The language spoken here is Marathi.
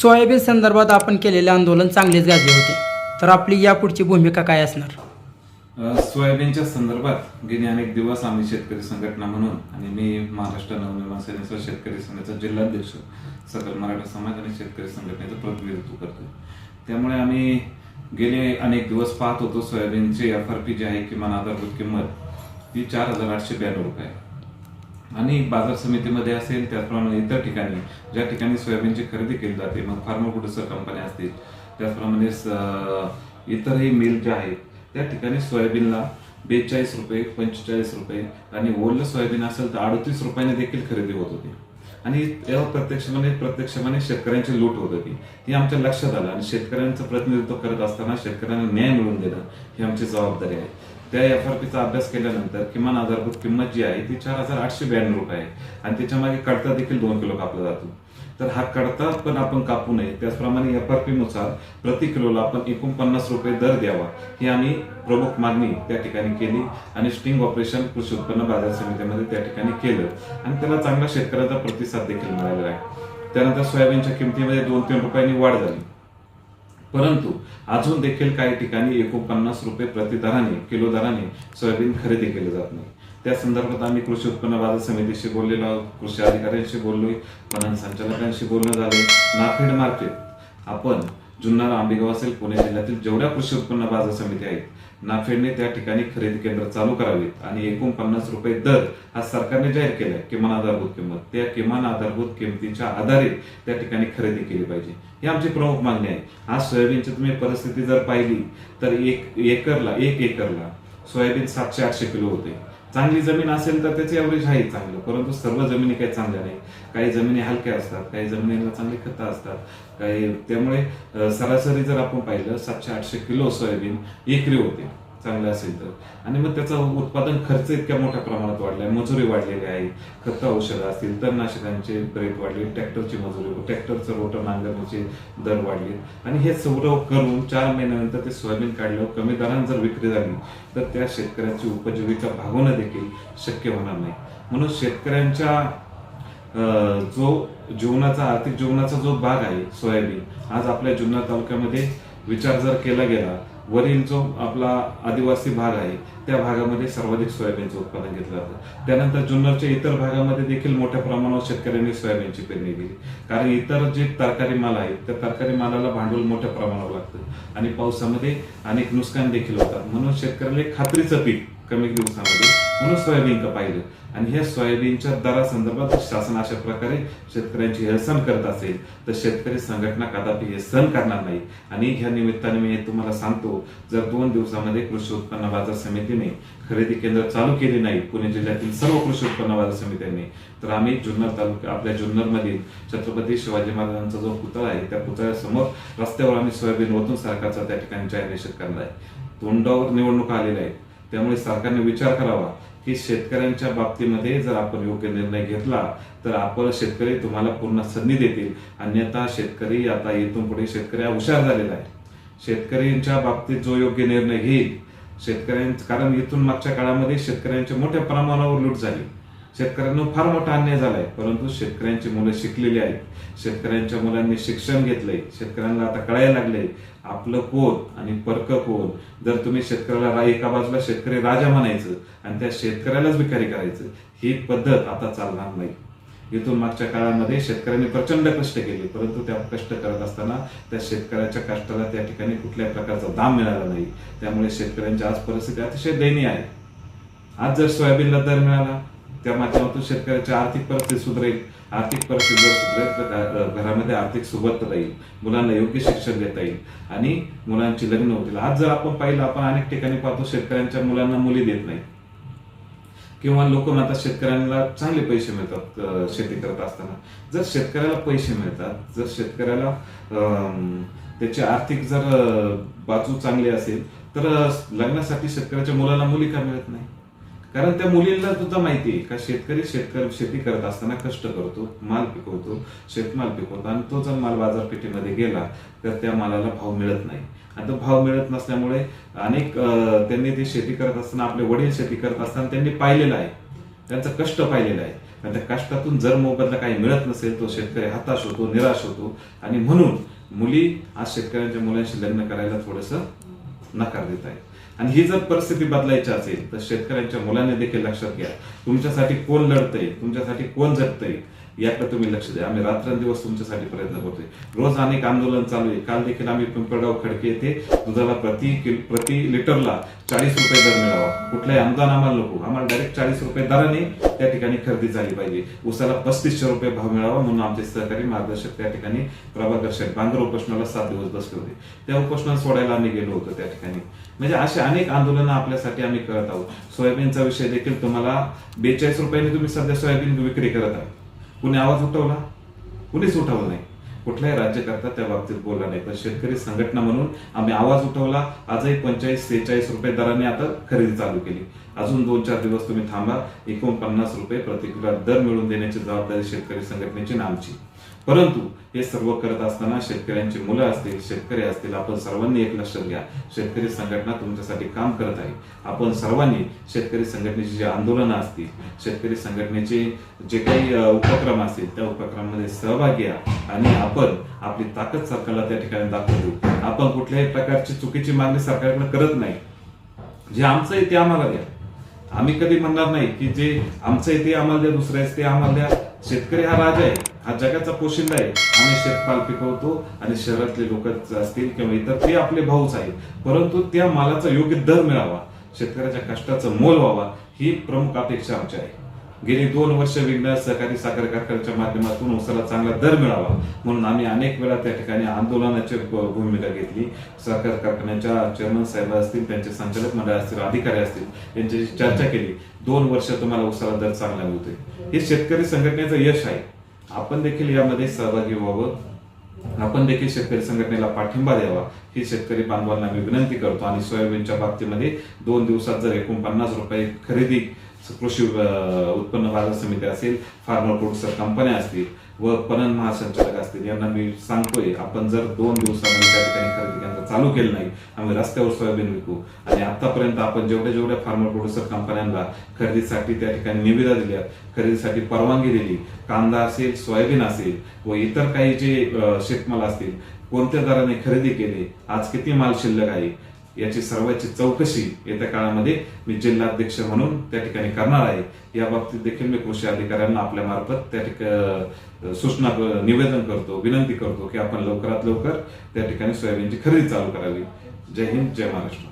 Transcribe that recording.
सोयाबीन संदर्भात आपण केलेले आंदोलन चांगलेच गाजले होते. तर आपली यापुढची भूमिका काय असणार? सोयाबीनच्या संदर्भात गेले अनेक दिवस आम्ही शेतकरी संघटना म्हणून आणि मी महाराष्ट्र नवनिर्माण सेनेचा शेतकरी संघाचा जिल्हाध्यक्ष सकल मराठा समाज आणि शेतकरी संघटनेचं प्रतिनिधित्व करतो त्यामुळे आम्ही गेले अनेक दिवस पाहत होतो सोयाबीनची एफ आर पी जी आहे किमान आधारभूत किंमत ती चार हजार आठशे ब्याण्णव रुपये आहे. आणि बाजार समितीमध्ये असेल त्याचप्रमाणे इतर ठिकाणी ज्या ठिकाणी सोयाबीनची खरेदी केली जाते मग फार्मर प्रोड्युसर कंपन्या असतील त्याचप्रमाणे इतरही मिल ज्या आहेत त्या ठिकाणी सोयाबीनला बेचाळीस रुपये पंचेचाळीस रुपये आणि ओलं सोयाबीन असेल तर अडतीस रुपयाने देखील खरेदी होत होती. आणि तेव्हा प्रत्यक्षपणे प्रत्यक्षपणे शेतकऱ्यांची लूट होत होती. ती आमच्या लक्षात आलं आणि शेतकऱ्यांचं प्रतिनिधित्व करत असताना शेतकऱ्यांना न्याय मिळवून देणं ही आमची जबाबदारी आहे. त्या एफ आर पीचा अभ्यास केल्यानंतर किमान आधारभूत किंमत जी आहे ती चार हजार आठशे ब्याण्णव रुपये आहे. आणि त्याच्यामागे कडता देखील दोन किलो कापला जातो. तर हा कडता पण आपण कापू नये. त्याचप्रमाणे एफ आर पीनुसार प्रति किलोला आपण एकोणपन्नास रुपये दर द्यावा. ही आम्ही प्रमुख मागणी त्या ठिकाणी केली आणि स्टिंग ऑपरेशन कृषी उत्पन्न बाजार समितीमध्ये त्या ठिकाणी केलं. आणि त्याला चांगला शेतकऱ्याचा प्रतिसाद देखील मिळालेला आहे. त्यानंतर सोयाबीनच्या किमतीमध्ये दोन तीन रुपयांनी वाढ झाली. परंतु अजून देखील काही ठिकाणी एकोणपन्नास रुपये प्रति दराने किलो दराने सोयाबीन खरेदी केले जात नाही. त्या संदर्भात आम्ही कृषी उत्पन्न बाजार समितीशी बोललेलो आहोत कृषी अधिकाऱ्यांशी बोललोय पणन संचालकांशी बोलणं झाले नाफेड मार्केट आपण जुन्नर आंबेगाव असेल पुणे जिल्ह्यातील जेवढ्या कृषी उत्पन्न बाजार समिती आहेत नाफेडने त्या ठिकाणी खरेदी केंद्र चालू करावीत आणि एकोणपन्नास रुपये दर हा सरकारने जाहीर केलाय किमान आधारभूत किंमत. त्या किमान आधारभूत किमतीच्या आधारे त्या ठिकाणी खरेदी केली पाहिजे. ही आमची प्रमुख मागणी आहे. आज सोयाबीनची तुम्ही परिस्थिती जर पाहिली तर एक एकरला एक एकरला सोयाबीन सातशे आठशे किलो होते. चांगली जमीन असेल तर त्याचे ॲव्हरेज आहे चांगलं परंतु सर्व जमिनी काही चांगल्या नाही. काही जमिनी हलक्या असतात काही जमिनीला चांगली खतं असतात काही त्यामुळे सरासरी जर आपण पाहिलं सातशे आठशे किलो सोयाबीन एकरी होते. चांगलं असेल तर आणि मग त्याचा उत्पादन खर्च इतक्या मोठ्या प्रमाणात वाढलाय. मजुरी वाढलेली आहे. खत औषधं असतील तणनाशकांचे रेट वाढले ट्रॅक्टरची मजुरी ट्रॅक्टरचं रोटर नांगरणीचे दर वाढले. आणि हे सगळं करून चार महिन्यानंतर ते सोयाबीन काढल्यावर कमी दराने जर विक्री झाली तर त्या शेतकऱ्याची उपजीविका भागवणं देखील शक्य होणार नाही. म्हणून शेतकऱ्यांच्या अं, जो जीवनाचा आर्थिक जीवनाचा जो भाग आहे सोयाबीन आज आपल्या जुन्नर तालुक्यामध्ये विचार जर केला गेला वरील जो आपला आदिवासी भाग आहे त्या भागामध्ये सर्वाधिक सोयाबीनचं उत्पादन घेतलं जातं. त्यानंतर जुन्नरच्या इतर भागामध्ये देखील मोठ्या प्रमाणावर शेतकऱ्यांनी सोयाबीनची पेरणी केली. कारण इतर जे तरकारी माल आहे त्या तरकारी मालाला भांडवल मोठ्या प्रमाणावर लागतं. आणि पावसामध्ये अनेक नुकसान देखील होतात. म्हणून शेतकऱ्याला एक खात्रीचं पीक कमी दिवसामध्ये म्हणून सोयाबीन पाहिलं आणि ह्या सोयाबीनच्या दरासंदर्भात शासन अशा प्रकारे शेतकऱ्यांची हेळसण करत असेल तर शेतकरी संघटना कदापि हे सहन करणार नाही. आणि ह्या निमित्ताने मी तुम्हाला सांगतो जर दोन दिवसामध्ये कृषी उत्पन्न बाजार समितीने खरेदी केंद्र चालू केली नाही पुणे जिल्ह्यातील सर्व कृषी उत्पन्न बाजार समित्यांनी तर आम्ही जुन्नर तालुका आपल्या जुन्नरमधील छत्रपती शिवाजी महाराजांचा जो पुतळा आहे त्या पुतळ्यासमोर रस्त्यावर आम्ही सोयाबीन ओतून सरकारचा त्या ठिकाणी जाहीर निषेध करणार आहे. तोंडावर निवडणुका आलेल्या आहेत त्यामुळे सरकारने विचार करावा. की शेतकऱ्यांच्या बाबतीमध्ये जर आपण योग्य निर्णय घेतला तर आपण शेतकरी तुम्हाला पूर्ण संधी देतील. अन्यथा शेतकरी आता इथून पुढे शेतकरी हा हुशार झालेला आहे. शेतकऱ्यांच्या बाबतीत जो योग्य निर्णय घेईल शेतकऱ्यां कारण इथून मागच्या काळामध्ये शेतकऱ्यांच्या मोठ्या प्रमाणावर लूट झाली. शेतकऱ्यांना फार मोठा अन्याय झालाय. परंतु शेतकऱ्यांची मुलं शिकलेली आहेत. शेतकऱ्यांच्या मुलांनी शिक्षण घेतलंय. शेतकऱ्यांना आता कळायला लागलंय. आपलं कोण आणि परक कोण जर तुम्ही शेतकऱ्याला एका बाजूला शेतकरी राजा म्हणायचं आणि त्या शेतकऱ्यालाच भिकारी करायचं ही पद्धत आता चालणार नाही. इथून मागच्या काळामध्ये शेतकऱ्यांनी प्रचंड कष्ट केले. परंतु त्या कष्ट करत असताना त्या शेतकऱ्याच्या कष्टाला त्या ठिकाणी कुठल्याही प्रकारचा दाम मिळाला नाही. त्यामुळे शेतकऱ्यांची आज परिस्थिती अतिशय दयनीय आहे. आज जर सोयाबीनला दर मिळाला त्या माध्यमातून शेतकऱ्याची आर्थिक परिस्थिती सुधारेल आर्थिक परिस्थिती जर सुधारेल तर घरामध्ये आर्थिक सुबत्ता राहील मुलांना योग्य शिक्षण देता येईल आणि मुलांची लग्न होतील. आज जर आपण पाहिलं आपण अनेक ठिकाणी पाहतो शेतकऱ्यांच्या मुलांना मुली देत नाही किंवा लोक म्हणतात शेतकऱ्यांना चांगले पैसे मिळतात शेती करत असताना. जर शेतकऱ्याला पैसे मिळतात जर शेतकऱ्याला अं, त्याची आर्थिक जर बाजू चांगली असेल तर लग्नासाठी शेतकऱ्याच्या मुलाला मुली का मिळत नाही कारण त्या मुलींना सुद्धा माहिती आहे का शेतकरी शेतकरी शेती करत असताना कष्ट करतो माल पिकवतो शेतमाल पिकवतो आणि तो जर माल बाजारपेठेमध्ये गेला तर त्या मालाला भाव मिळत नाही. आणि तो भाव मिळत नसल्यामुळे अनेक त्यांनी ती शेती करत असताना आपले वडील शेती करत असताना त्यांनी पाहिलेलं आहे. त्यांचं कष्ट पाहिलेलं आहे. आणि त्या कष्टातून जर मोबदला काही मिळत नसेल तो शेतकरी हताश होतो निराश होतो आणि म्हणून मुली आज शेतकऱ्यांच्या मुलांशी लग्न करायला थोडस नकार देत आहे आणि ही जर परिस्थिती बदलायची असेल तर शेतकऱ्यांच्या मुलांनी देखील लक्षात घ्या तुमच्यासाठी कोण लढतंय तुमच्यासाठी कोण जगतंय? याकडे तुम्ही लक्ष द्या. आम्ही रात्रंदिवस तुमच्यासाठी प्रयत्न करतोय. रोज अनेक आंदोलन चालू आहे. काल देखील आम्ही पिंपळगाव खडके येथे दुधाला प्रति किल- प्रति लिटरला चाळीस रुपये दर मिळावा. कुठलाही अनुदान आम्हाला नको. आम्हाला डायरेक्ट चाळीस रुपये दराने त्या ठिकाणी खरेदी झाली पाहिजे. उसाला पस्तीसशे रुपये भाव मिळावा म्हणून आमचे सहकारी मार्गदर्शक त्या ठिकाणी प्रभाकर शेठ बांगर उपोषणाला सात दिवस बसले होते. त्या उपोषणाला सोडायला आम्ही गेलो होतो त्या ठिकाणी. म्हणजे असे अनेक आंदोलनं आपल्यासाठी आम्ही करत आहोत. सोयाबीनचा विषय देखील तुम्हाला बेचाळीस रुपयांनी तुम्ही सध्या सोयाबीन विक्री करत आहात. कुणी आवाज उठवला. कुणीच उठवला नाही. कुठलाही राज्यकर्ता त्या बाबतीत बोलला नाही. पण शेतकरी संघटना म्हणून आम्ही आवाज उठवला. आजही पंचेचाळीस सेहेचाळीस रुपये दराने आता खरेदी चालू केली. अजून दोन चार दिवस तुम्ही थांबा. एकोणपन्नास रुपये प्रति दर मिळवून देण्याची जबाबदारी शेतकरी संघटनेची आणि आमची. परंतु हे सर्व करत असताना शेतकऱ्यांची मुलं असतील शेतकरी असतील आपण सर्वांनी एक लक्षात घ्या. शेतकरी संघटना तुमच्यासाठी काम करत आहे. आपण सर्वांनी शेतकरी संघटनेची जी आंदोलनं असतील शेतकरी संघटनेचे जे काही उपक्रम असतील त्या उपक्रमामध्ये सहभागी घ्या आणि आपण आपली ताकद सरकारला त्या ठिकाणी दाखवून देऊ आपण कुठल्याही प्रकारची चुकीची मागणी सरकारकडे करत नाही. जे आमचं आहे ते आम्हाला द्या. आम्ही कधी म्हणणार नाही की जे आमचं आहे ते आम्हाला द्या दुसरं आहे ते आम्हाला द्या. शेतकरी हा राजा आहे. हा जगाचा पोशिंदा आहे. आम्ही शेतमाल पिकवतो आणि शहरातले लोक असतील किंवा इतर ते आपले भाऊच आहेत परंतु त्या मालाचा योग्य दर मिळावा. शेतकऱ्याच्या कष्टाचं मोल व्हावा. ही प्रमुख अपेक्षा आमची आहे. गेली दोन वर्ष विघ्न सहकारी साखर कारखान्याच्या माध्यमातून उसाला चांगला दर मिळावा. म्हणून आम्ही अनेक वेळा त्या ठिकाणी आंदोलनाची भूमिका घेतली. साखर कारखान्याच्या चेअरमन साहेब असतील त्यांचे संचालक मंडळ असतील अधिकारी असतील यांच्याशी चर्चा केली. दोन वर्ष तुम्हाला उसाला दर चांगला मिळतोय. हे शेतकरी संघटनेचं यश आहे. आपण देखील यामध्ये सहभागी व्हावं. आपण देखील शेतकरी संघटनेला पाठिंबा द्यावा. ही शेतकरी बांधवांना मी विनंती करतो. आणि सोयाबीनच्या बाबतीमध्ये दोन दिवसात जर एकोणपन्नास रुपये खरेदी कृषी उत्पन्न बाजार समिती असेल फार्मर प्रोड्युसर कंपन्या असतील व पणन महासंचालक असतील यांना मी सांगतोय आपण जर दोन दिवसामध्ये त्या ठिकाणी खरेदी केंद्र चालू केलं नाही आम्ही रस्त्यावर सोयाबीन विकू. आणि आतापर्यंत आपण जेवढ्या जेवढ्या फार्मर प्रोड्युसर कंपन्यांना खरेदीसाठी त्या ठिकाणी निविदा दिल्या खरेदीसाठी परवानगी दिली कांदा असेल सोयाबीन असेल व इतर काही जे शेतमाल असतील कोणत्या दराने खरेदी केली आज किती माल शिल्लक आहे याची सर्वांची चौकशी येत्या काळामध्ये मी जिल्हाध्यक्ष म्हणून त्या ठिकाणी करणार आहे. या बाबतीत देखील मी कृषी अधिकाऱ्यांना आपल्या मार्फत त्या ठिकाणी सूचना निवेदन करतो विनंती करतो की आपण लवकरात लवकर त्या ठिकाणी सोयाबीनची खरेदी चालू करावी. जय हिंद जय महाराष्ट्र.